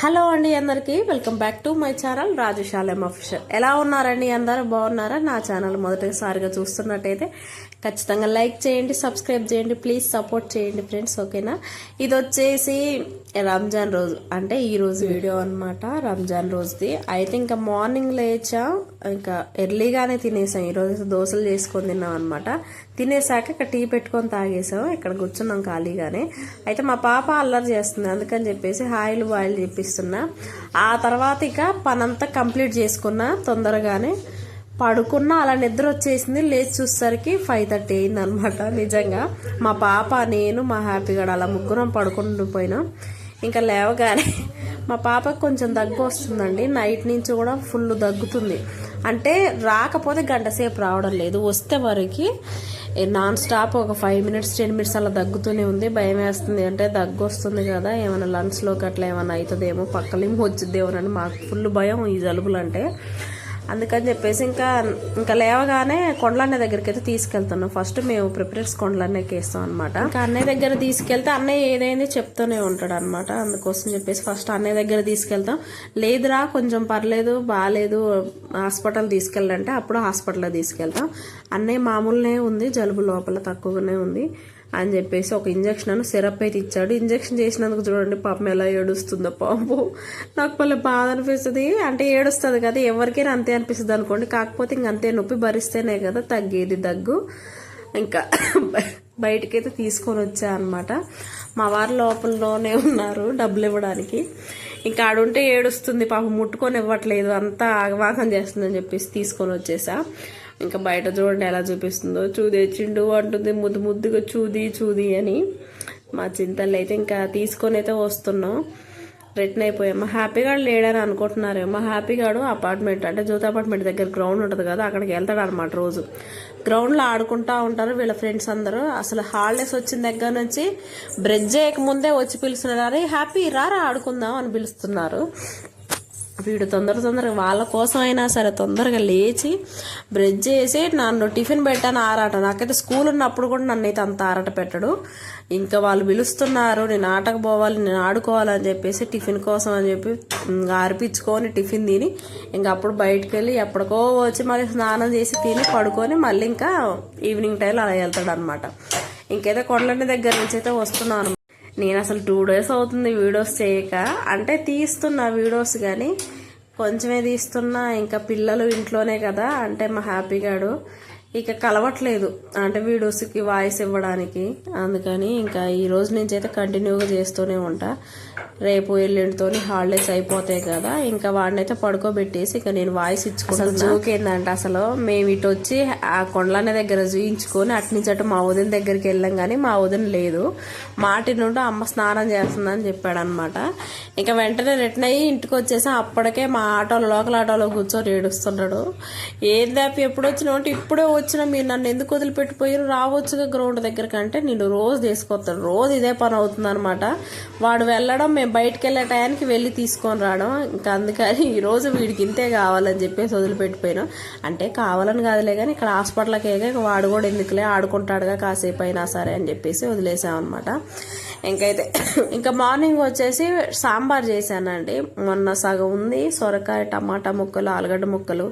Hello అండి అందరికీ. Welcome back to my channel Rajashalem official. ఎలా ఉన్నారండి? అందరూ బాగున్నారా? నా ఛానల్ మొదటిసారిగా చూస్తున్నట్టయితే ఖచ్చితంగా లైక్ చేయండి సబ్స్క్రైబ్ చేయండి ప్లీజ్ సపోర్ట్ చేయండి ఫ్రెండ్స్ ఓకేనా? ఇది వచ్చేసి రంజాన్ రోజు అంటే ఈరోజు వీడియో అన్నమాట రంజాన్ రోజుది. అయితే ఇంకా మార్నింగ్ లేచా ఇంకా ఎర్లీగానే తినేసాం. ఈరోజు దోశలు చేసుకొని తిన్నాం అనమాట తినేసాక ఇక్కడ టీ పెట్టుకొని తాగేసాం. ఇక్కడ కూర్చున్నాం ఖాళీగానే. అయితే మా పాప అల్లరి చేస్తుంది. అందుకని చెప్పేసి హాయిలు బాయిలు చెప్పిస్తున్నా ఆ తర్వాత ఇక పనంతా కంప్లీట్ చేసుకున్నా. తొందరగానే పడుకున్నా. అలా నిద్ర వచ్చేసింది. లేచి చూసేసరికి ఫైవ్ థర్టీ అయింది అనమాట నిజంగా మా పాప నేను మా హ్యాపీగా అలా ముగ్గురం పడుకుండిపోయినాం ఇంకా లేవగానే మా పాపకు కొంచెం దగ్గు వస్తుందండి. నైట్ నుంచి కూడా ఫుల్ దగ్గుతుంది. అంటే రాకపోతే గంట సేపు రావడం లేదు. వస్తే వరకు నాన్ స్టాప్ ఒక ఫైవ్ మినిట్స్ టెన్ మినిట్స్ అలా దగ్గుతూనే ఉంది. భయం వేస్తుంది. అంటే దగ్గు వస్తుంది కదా. ఏమైనా లంగ్స్లోకి అట్లా ఏమైనా అవుతుందేమో పక్కలేమో వచ్చిద్దేమోనని మాకు ఫుల్ భయం. ఈ జలుబులు అంటే అందుకని చెప్పేసి ఇంకా ఇంకా లేవగానే కొండలన్న దగ్గరికి అయితే తీసుకెళ్తున్నాం ఫస్ట్ మేము ప్రిపరేట్స్ కొండలన్నకి వేస్తాం అనమాట ఇంకా అన్నయ్య దగ్గర తీసుకెళ్తే అన్నయ్య ఏదైంది చెప్తూనే ఉంటాడు అనమాట అందుకోసం చెప్పేసి ఫస్ట్ అన్నయ్య దగ్గర తీసుకెళ్తాం. లేదురా కొంచెం పర్లేదు బాగాలేదు హాస్పిటల్ తీసుకెళ్ళంటే అప్పుడు హాస్పిటల్లో తీసుకెళ్తాం. అన్నయ్య మామూలునే ఉంది జలుబు లోపల తక్కువగానే ఉంది. అని చెప్పేసి ఒక ఇంజక్షన్ సిరప్ అయితే ఇచ్చాడు. ఇంజక్షన్ చేసినందుకు చూడండి పాపం ఎలా ఏడుస్తుందో పాపం. నాకు పల్లె బాధ అనిపిస్తుంది. అంటే ఏడుస్తుంది కదా ఎవరికైనా అంతే అనిపిస్తుంది అనుకోండి. కాకపోతే ఇంక అంతే నొప్పి భరిస్తేనే కదా తగ్గేది దగ్గు. ఇంకా బయటకైతే తీసుకొని వచ్చా అనమాట మా వారి లోపలలోనే ఉన్నారు డబ్బులు ఇవ్వడానికి. ఇంకా ఆడుంటే ఏడుస్తుంది పాపం ముట్టుకొని ఇవ్వట్లేదు. అంతా ఆగవాకం చేస్తుందని చెప్పేసి తీసుకొని వచ్చేసా. ఇంకా బయట చూడండి ఎలా చూపిస్తుందో. చూది చిండు అంటుంది ముద్దు ముద్దుగా చూది చూది అని. మా చింతలు అయితే ఇంకా తీసుకొని అయితే వస్తున్నాం. రిటర్న్ అయిపోయాం. మా లేడని అనుకుంటున్నారేమో. మా హ్యాపీగాడు అపార్ట్మెంట్ అంటే జ్యోతి అపార్ట్మెంట్ దగ్గర గ్రౌండ్ ఉంటుంది కదా అక్కడికి వెళ్తాడు అనమాట రోజు. గ్రౌండ్లో ఆడుకుంటా ఉంటారు వీళ్ళ ఫ్రెండ్స్ అందరూ. అసలు హాలిడేస్ వచ్చిన దగ్గర నుంచి బ్రిడ్జ్ ముందే వచ్చి పిలుస్తున్నారు. అరే హ్యాపీ రారా ఆడుకుందాం అని పిలుస్తున్నారు. వీడు తొందర తొందరగా వాళ్ళ కోసం అయినా సరే తొందరగా లేచి బ్రష్ చేసి నన్ను టిఫిన్ పెట్టాను ఆరాట. నాకైతే స్కూల్ ఉన్నప్పుడు కూడా నన్ను అయితే అంత ఆరాట పెట్టడు. ఇంకా వాళ్ళు పిలుస్తున్నారు నేను ఆటకు పోవాలి నేను ఆడుకోవాలని చెప్పేసి టిఫిన్ కోసం అని చెప్పి ఆర్పించుకొని టిఫిన్ తిని ఇంకా అప్పుడు బయటకు వెళ్ళి ఎప్పటికో వచ్చి మళ్ళీ స్నానం చేసి తిని పడుకొని మళ్ళీ ఇంకా ఈవినింగ్ టైంలో అలా వెళ్తాడు అనమాట ఇంకైతే కొండలని దగ్గర నుంచి అయితే వస్తున్నాను. నేను అసలు టూ డేస్ అవుతుంది వీడియోస్ చేయక. అంటే తీస్తున్నా వీడియోస్ కానీ కొంచెమే తీస్తున్నా ఇంకా పిల్లలు ఇంట్లోనే కదా అంటే మా హ్యాపీగాడు ఇక కలవట్లేదు. అంటే వీడియోస్కి వాయిస్ ఇవ్వడానికి. అందుకని ఇంకా ఈ రోజు నుంచి అయితే కంటిన్యూగా చేస్తూనే ఉంటా. రేపు ఎల్లుండితో హాలిడేస్ అయిపోతాయి కదా. ఇంకా వాడినైతే పడుకోబెట్టేసి ఇక నేను వాయిస్ ఇచ్చుకుంటాను జోకేందంటే అసలు మేము ఇటు వచ్చి ఆ కొండలనే దగ్గర చూయించుకొని అటు నుంచి అటు మా వదిన దగ్గరికి వెళ్ళాం కానీ మా వదిన లేదు. మాటి నుండి అమ్మ స్నానం చేస్తుందని చెప్పాడు అనమాట ఇంకా వెంటనే రిటర్న్ అయ్యి ఇంటికి వచ్చేసి. అప్పటికే మా ఆటోలో లోకల్ ఆటోలో కూర్చొని ఏడుస్తున్నాడు. ఏందాపి ఎప్పుడు వచ్చినావు ఇప్పుడే వచ్చినా మీరు నన్ను ఎందుకు వదిలిపెట్టిపోయారు? రావచ్చుగా గ్రౌండ్ దగ్గరికి అంటే నేను రోజు తీసుకొస్తాను రోజు ఇదే పని అవుతుంది అనమాట వాడు వెళ్ళడం మేము బయటకు వెళ్ళే టయానికి వెళ్ళి తీసుకొని రావడం. ఇంకా అందుకని ఈరోజు వీడికి ఇంతే కావాలని చెప్పేసి వదిలిపెట్టిపోయాను. అంటే కావాలని కాదులే కానీ ఇక్కడ హాస్పిటల్కి ఇక వాడు కూడా ఎందుకులే? ఆడుకుంటాడుగా కాసేపు అయినా సరే అని చెప్పేసి వదిలేసామన్నమాట. అనమాట ఇంకైతే ఇంకా మార్నింగ్ వచ్చేసి సాంబార్ చేశానండి. మొన్న సగం ఉంది. సొరకాయ టమాటా ముక్కలు ఆలుగడ్డ ముక్కలు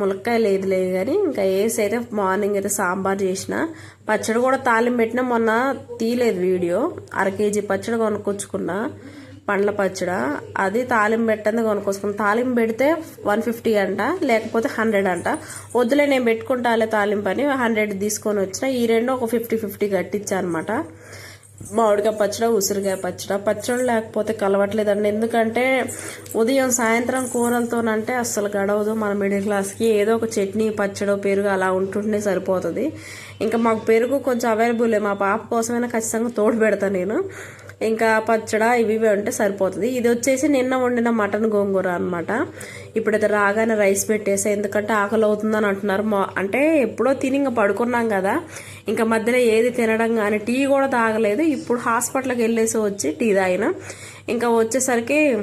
ములక్కాయ లేదు లేదు కానీ ఇంకా వేసి అయితే మార్నింగ్ అయితే సాంబార్ చేసిన పచ్చడి కూడా తాలింపు పెట్టిన మొన్న తీయలేదు వీడియో. అర కేజీ పచ్చడి కొనుక్కొచ్చుకున్నా పండ్ల పచ్చడ. అది తాలింపు పెట్టంది కొనుక్కొచ్చుకున్న. తాలింపు పెడితే వన్ ఫిఫ్టీ అంట లేకపోతే హండ్రెడ్ అంట. వద్దులే నేను పెట్టుకుంటాలే తాలింపు అని హండ్రెడ్ తీసుకొని వచ్చిన. ఈ రెండు ఒక ఫిఫ్టీ ఫిఫ్టీ కట్టించా అనమాట మామిడికాయ పచ్చడ ఉసిరికాయ పచ్చడ. పచ్చడి లేకపోతే కలవట్లేదండి. ఎందుకంటే ఉదయం సాయంత్రం కూరలతోనంటే అస్సలు గడవదు. మన మిడిల్ క్లాస్కి ఏదో ఒక చట్నీ పచ్చడి పెరుగు అలా ఉంటుంటే సరిపోతుంది. ఇంకా మాకు పెరుగు కొంచెం అవైలబుల్. మా పాప కోసమైనా ఖచ్చితంగా తోడు పెడతాను నేను. ఇంకా పచ్చడ ఇవి ఇవి ఉంటే సరిపోతుంది. ఇది వచ్చేసి నిన్న వండిన మటన్ గోంగూర అనమాట ఇప్పుడైతే రాగానే రైస్ పెట్టేసా. ఎందుకంటే ఆకలి అవుతుందని అంటున్నారు. అంటే ఎప్పుడో తిని ఇంకా పడుకున్నాం కదా. ఇంకా మధ్యలో ఏది తినడం కానీ టీ కూడా తాగలేదు. ఇప్పుడు హాస్పిటల్కి వెళ్ళేసి వచ్చి టీ తాగిన. ఇంకా వచ్చేసరికి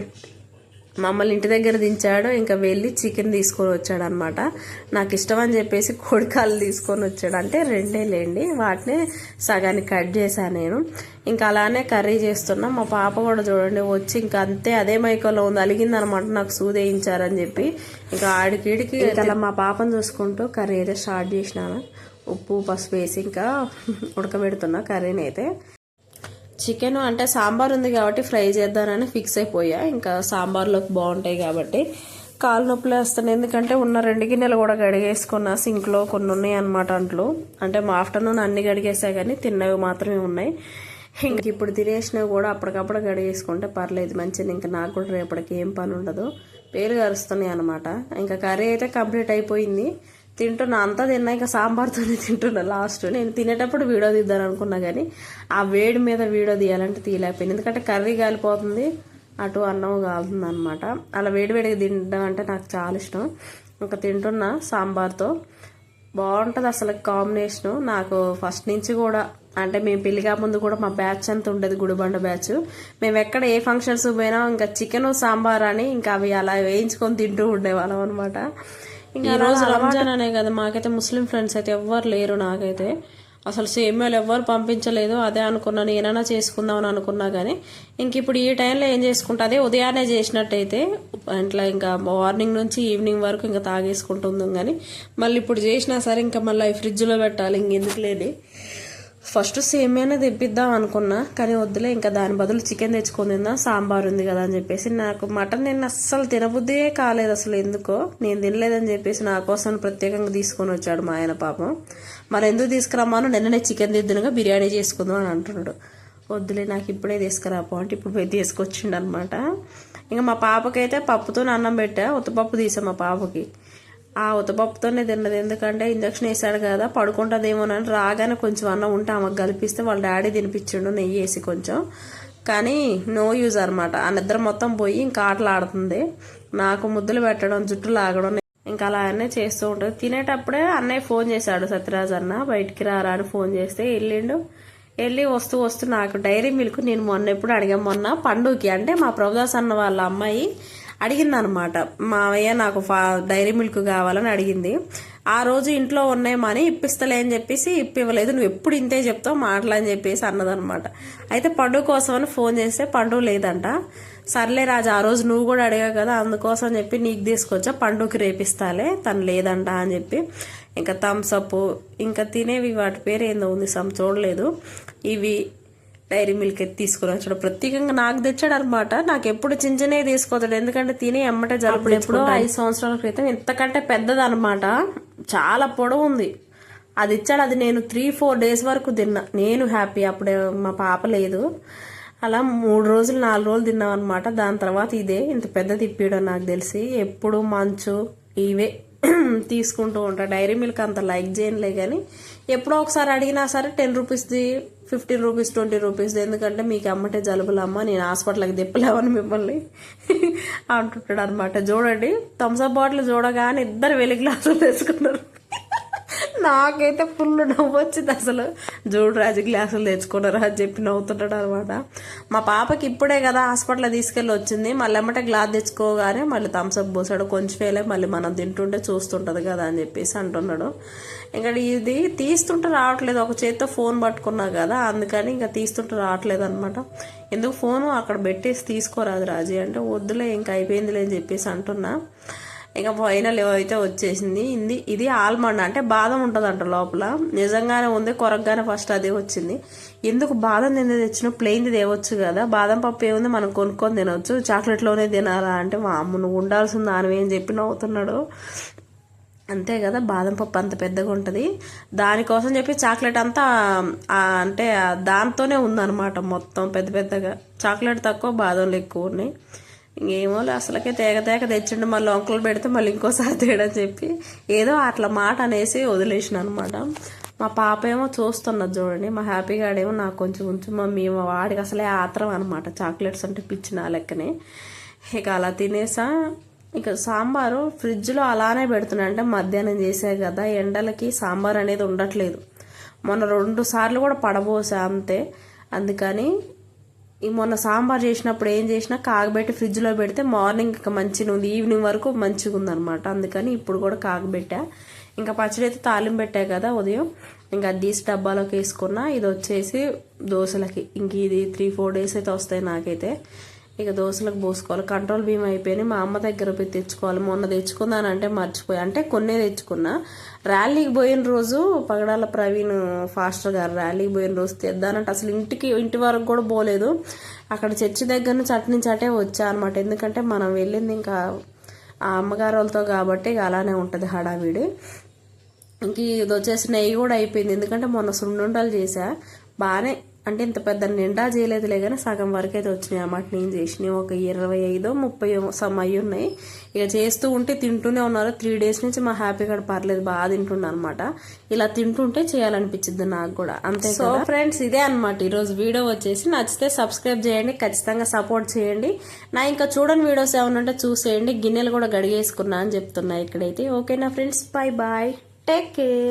మమ్మల్ని ఇంటి దగ్గర దించాడు ఇంకా వెళ్ళి చికెన్ తీసుకొని వచ్చాడు అనమాట నాకు ఇష్టం అని చెప్పేసి కోడికాలు తీసుకొని వచ్చాడు. అంటే రెండే లేండి వాటిని సగానికి కట్ చేశాను నేను. ఇంకా అలానే కర్రీ చేస్తున్నా. మా పాప కూడా చూడండి వచ్చి ఇంకా అంతే అదే మైకోలో ఉంది అలిగిందనమాట నాకు సూదేయించారని చెప్పి. ఇంకా ఆడికిడికి అలా మా పాపను చూసుకుంటూ కర్రీ అయితే స్టార్ట్ చేసినాను. ఉప్పు పసుపు వేసి ఇంకా ఉడకబెడుతున్నా కర్రీని అయితే. చికెన్ అంటే సాంబార్ ఉంది కాబట్టి ఫ్రై చేద్దానని ఫిక్స్ అయిపోయా. ఇంకా సాంబార్లోకి బాగుంటాయి కాబట్టి కాలు నొప్పులు వేస్తాను. ఎందుకంటే ఉన్న రెండు గిన్నెలు కూడా గడిగేసుకున్న సింక్లో కొన్ని ఉన్నాయి అనమాట అంట్లు. అంటే మా ఆఫ్టర్నూన్ అన్ని గడిగేసా కానీ తిన్నవి మాత్రమే ఉన్నాయి. ఇంక ఇప్పుడు తినేసినవి కూడా అప్పటికప్పుడు గడిగేసుకుంటే పర్లేదు మంచిది. ఇంకా నాకు కూడా రేపటికి ఏం పని ఉండదు. పేరు కరుస్తున్నాయి అనమాట ఇంకా కర్రీ అయితే కంప్లీట్ అయిపోయింది. తింటున్నా అంతా తిన్నా ఇంకా సాంబార్తోనే తింటున్నా లాస్ట్ నేను తినేటప్పుడు వీడియో తీద్దాను అనుకున్నా కానీ ఆ వేడి మీద వీడియో తీయాలంటే తీయలేకపోయింది ఎందుకంటే కర్రీ కాలిపోతుంది అటు అన్నం కాలుతుంది అనమాట అలా వేడివేడిగా తినడం అంటే నాకు చాలా ఇష్టం. ఇంకా తింటున్నా సాంబార్తో. బాగుంటుంది అసలు కాంబినేషను. నాకు ఫస్ట్ నుంచి కూడా అంటే మేము పెళ్ళి ముందు కూడా మా బ్యాచ్ అంతా ఉండేది గుడిబండ బ్యాచ్. మేము ఎక్కడ ఏ ఫంక్షన్స్ పోయినా ఇంకా చికెన్ సాంబార్ అని ఇంకా అవి అలా వేయించుకొని తింటూ ఉండేవాళ్ళం అనమాట ఈ రోజు రంజాన్ అనే కదా మాకైతే ముస్లిం ఫ్రెండ్స్ అయితే ఎవ్వరు లేరు నాకైతే. అసలు సేమ్యాలు ఎవ్వరు పంపించలేదు అదే అనుకున్నా నేనైనా చేసుకుందామని అనుకున్నా కానీ ఇంక ఇప్పుడు ఈ టైంలో ఏం చేసుకుంటా అదే ఉదయాన్నే చేసినట్టయితే ఇంట్లో ఇంకా మార్నింగ్ నుంచి ఈవినింగ్ వరకు ఇంకా తాగేసుకుంటుంది కానీ మళ్ళీ ఇప్పుడు చేసినా సరే ఇంకా మళ్ళీ ఫ్రిడ్జ్లో పెట్టాలి ఇంకెందుకు లేదు ఫస్ట్ సేమియానే తెప్పిద్దాం అనుకున్నా కానీ వద్దులే ఇంకా దాని బదులు చికెన్ తెచ్చుకొని తిందాం సాంబార్ ఉంది కదా అని చెప్పేసి నాకు మటన్ నేను అస్సలు తినబుద్దే కాలేదు అసలు ఎందుకో. నేను తినలేదని చెప్పేసి నా కోసం ప్రత్యేకంగా తీసుకొని వచ్చాడు మా ఆయన పాపం. మరి ఎందుకు తీసుకురమ్మాను? నిన్ననే చికెన్ తిద్దునుగా బిర్యానీ చేసుకుందాం అని అంటున్నాడు. వద్దులే నాకు ఇప్పుడే తీసుకురాపో అంటే ఇప్పుడు పోయి తీసుకొచ్చిండు అనమాట ఇంకా మా పాపకైతే పప్పుతో అన్నం పెట్టా ఉత్తపప్పు తీసా మా పాపకి. ఆ ఉతపప్పుతోనే తిన్నది. ఎందుకంటే ఇంజక్షన్ వేసాడు కదా పడుకుంటుందేమోనని రాగానే కొంచెం అన్నం ఉంటే ఆమెకు కలిపిస్తే వాళ్ళ డాడీ తినిపించిండు నెయ్యి వేసి కొంచెం. కానీ నో యూజ్ అనమాట ఆ నిద్ర మొత్తం పోయి ఇంకా ఆటలు ఆడుతుంది. నాకు ముద్దులు పెట్టడం జుట్టు లాగడం ఇంకా అలానే చేస్తూ ఉంటుంది. తినేటప్పుడే అన్నయ్య ఫోన్ చేశాడు సత్యరాజ్ అన్న బయటికి రారా అని ఫోన్ చేస్తే వెళ్ళిండు. వెళ్ళి వస్తూ వస్తూ నాకు డైరీ మిల్క్ నేను మొన్న ఎప్పుడు అడిగా మొన్న పండుగకి అంటే మా ప్రభుదాస్ అన్న వాళ్ళ అమ్మాయి అడిగింది అనమాట మావయ్య నాకు ఫా డైరీ మిల్క్ కావాలని అడిగింది. ఆ రోజు ఇంట్లో ఉన్నాయమని ఇప్పిస్తలే అని చెప్పేసి ఇప్పివ్వలేదు. నువ్వు ఎప్పుడు ఇంతే చెప్తావు మాటలని చెప్పేసి అన్నదనమాట. అయితే పండుగ కోసం అని ఫోన్ చేస్తే పండుగ లేదంట. సర్లే రాజు ఆ రోజు నువ్వు కూడా అడిగావు కదా అందుకోసం చెప్పి నీకు తీసుకొచ్చా పండుగకి రేపిస్తాలే తను లేదంట అని చెప్పి. ఇంకా థమ్స్అప్ ఇంకా తినేవి వాటి పేరు ఏందో ఉంది సమ్ చూడలేదు. ఇవి డైరీ మిల్క్ ఎత్తి తీసుకుని వచ్చాడు. ప్రత్యేకంగా నాకు తెచ్చాడు అనమాట నాకు ఎప్పుడు చించనే తీసుకోతాడు ఎందుకంటే తిని ఎమ్మటే జరుపు ఎప్పుడో ఐదు సంవత్సరాల క్రితం ఇంతకంటే పెద్దది అనమాట చాలా పొడవు ఉంది అది ఇచ్చాడు. అది నేను త్రీ ఫోర్ డేస్ వరకు తిన్నా. నేను హ్యాపీ అప్పుడే మా పాప లేదు. అలా మూడు రోజులు నాలుగు రోజులు తిన్నాం అనమాట దాని తర్వాత ఇదే. ఇంత పెద్ద తిప్పియడం నాకు తెలిసి ఎప్పుడు మంచు ఇవే తీసుకుంటూ ఉంటా డైరీ మిల్క్ అంత లైక్ చేయనులే కానీ ఎప్పుడో ఒకసారి అడిగినా సరే టెన్ రూపీస్ది ఫిఫ్టీన్ రూపీస్ ట్వంటీ రూపీస్ది. ఎందుకంటే మీకు అమ్మటే జలుబులమ్మ నేను హాస్పిటల్కి తిప్పలేమని మిమ్మల్ని అంటుంటాడు అనమాట చూడండి థమ్స్అప్ బాటిల్ చూడగానే ఇద్దరు వెలి గ్లాసులు తెచ్చుకున్నారు నాకైతే ఫుల్ నవ్వు వచ్చింది అసలు. చూడు రాజు గ్లాసులు తెచ్చుకున్నారు అని చెప్పి నవ్వుతుంటాడు అనమాట. మా పాపకి ఇప్పుడే కదా హాస్పిటల్ తీసుకెళ్ళి వచ్చింది. మళ్ళీ ఎమ్మటే గ్లాస్ తెచ్చుకోగానే మళ్ళీ థమ్స్అప్ పోసాడు. కొంచెం వేలే మళ్ళీ మనం తింటుంటే చూస్తుంటుంది కదా అని చెప్పేసి అంటున్నాడు. ఇంకా ఇది తీస్తుంటే రావట్లేదు. ఒక చేతితో ఫోన్ పట్టుకున్నా కదా అందుకని ఇంకా తీస్తుంటే రావట్లేదు అనమాట. ఎందుకు ఫోను అక్కడ పెట్టేసి తీసుకోరాదు రాజీ అంటే వద్దులే ఇంకా అయిపోయిందిలే అని చెప్పేసి అంటున్నా. ఇంకా ఫైనల్ అయితే వచ్చేసింది. ఇది ఇది ఆల్మండ్ అంటే బాదం ఉంటుందంట లోపల. నిజంగానే ఉంది కొరగ్గానే ఫస్ట్ అదే వచ్చింది. ఎందుకు బాదం తిందే తెచ్చిన ప్లెయిన్ది తేవచ్చు కదా. బాదం పప్పు ఏముంది మనం కొనుక్కొని తినవచ్చు చాక్లెట్లోనే తినాలా అంటే మా అమ్మ నువ్వు ఉండాల్సింది దానివే అని చెప్పి నవ్వుతున్నాడు. అంతే కదా బాదం పప్పు అంత పెద్దగా ఉంటుంది. దానికోసం చెప్పి చాక్లెట్ అంతా అంటే దాంతోనే ఉందన్నమాట మొత్తం పెద్ద పెద్దగా. చాక్లెట్ తక్కువ బాదంలు ఎక్కువ ఉన్నాయి. ఇంకేమో అసలకే తేగ తేగ తెచ్చిండు మళ్ళీ వంకలు పెడితే మళ్ళీ ఇంకోసారి తేడని చెప్పి ఏదో అట్లా మాట అనేసి వదిలేసిన అనమాట మా పాప ఏమో చూస్తున్నది చూడండి మా హ్యాపీ గాడేమో నాకు కొంచెం కొంచెం మమ్మీ వాడికి అసలే ఆత్రం అనమాట చాక్లెట్స్ అంటే పిచ్చిన లెక్కనే. ఇక అలా తినేసా. ఇక సాంబారు ఫ్రిడ్జ్లో అలానే పెడుతున్నా అంటే మధ్యాహ్నం చేసే కదా ఎండలకి సాంబార్ అనేది ఉండట్లేదు. మొన్న రెండు సార్లు కూడా పడబోసా అంతే. అందుకని మొన్న సాంబార్ చేసినప్పుడు ఏం చేసినా కాగబెట్టి ఫ్రిడ్జ్లో పెడితే మార్నింగ్ ఇంకా మంచిగా ఉంది. ఈవినింగ్ వరకు మంచిగా ఉందన్నమాట అందుకని ఇప్పుడు కూడా కాగబెట్టా. ఇంకా పచ్చడి అయితే తాలింపు పెట్టా కదా ఉదయం. ఇంకా అది తీసి డబ్బాలోకి వేసుకున్నా. ఇది వచ్చేసి దోశలకి. ఇంక ఇది త్రీ ఫోర్ డేస్ అయితే వస్తాయి నాకైతే. ఇక దోశలకు పోసుకోవాలి. కంట్రోల్ బియ్యం అయిపోయినాయి మా అమ్మ దగ్గర పోయి తెచ్చుకోవాలి. మొన్న తెచ్చుకుందానంటే మర్చిపోయి. అంటే కొన్నే తెచ్చుకున్నా. ర్యాలీకి పోయిన రోజు పగడాల ప్రవీణ్ ఫాస్టర్ గారు ర్యాలీకి పోయిన రోజు తెద్దానంటే అసలు ఇంటికి ఇంటి వరకు కూడా పోలేదు. అక్కడ చర్చి దగ్గర నుంచి అటు నుంచి అటే వచ్చా అనమాట ఎందుకంటే మనం వెళ్ళింది ఇంకా ఆ అమ్మగారు వాళ్ళతో కాబట్టి ఇక అలానే ఉంటుంది హడావిడి. ఇంక ఇది వచ్చేసి నెయ్యి కూడా అయిపోయింది. ఎందుకంటే మొన్న సున్నుండలు చేసా బాగానే అంటే ఇంత పెద్ద నిండా చేయలేదులే కానీ సగం వరకు అయితే వచ్చినాయి అన్నమాట నేను చేసినవి. ఒక ఇరవై ఐదో ముప్పై సమ్ అయ్యి ఉన్నాయి. ఇక చేస్తూ ఉంటే తింటూనే ఉన్నారు. త్రీ డేస్ నుంచి మా హ్యాపీ కూడా పర్లేదు. బాగా తింటున్నా అనమాట ఇలా తింటుంటే చేయాలనిపించింది నాకు కూడా. అంతే సో ఫ్రెండ్స్ ఇదే అనమాట ఈరోజు వీడియో వచ్చేసి నచ్చితే సబ్స్క్రైబ్ చేయండి. ఖచ్చితంగా సపోర్ట్ చేయండి. నా ఇంకా చూడని వీడియోస్ ఏమైనా ఉంటే చూసేయండి. గిన్నెలు కూడా గడిగేసుకున్నా అని చెప్తున్నా ఇక్కడైతే. ఓకేనా friends bye bye take care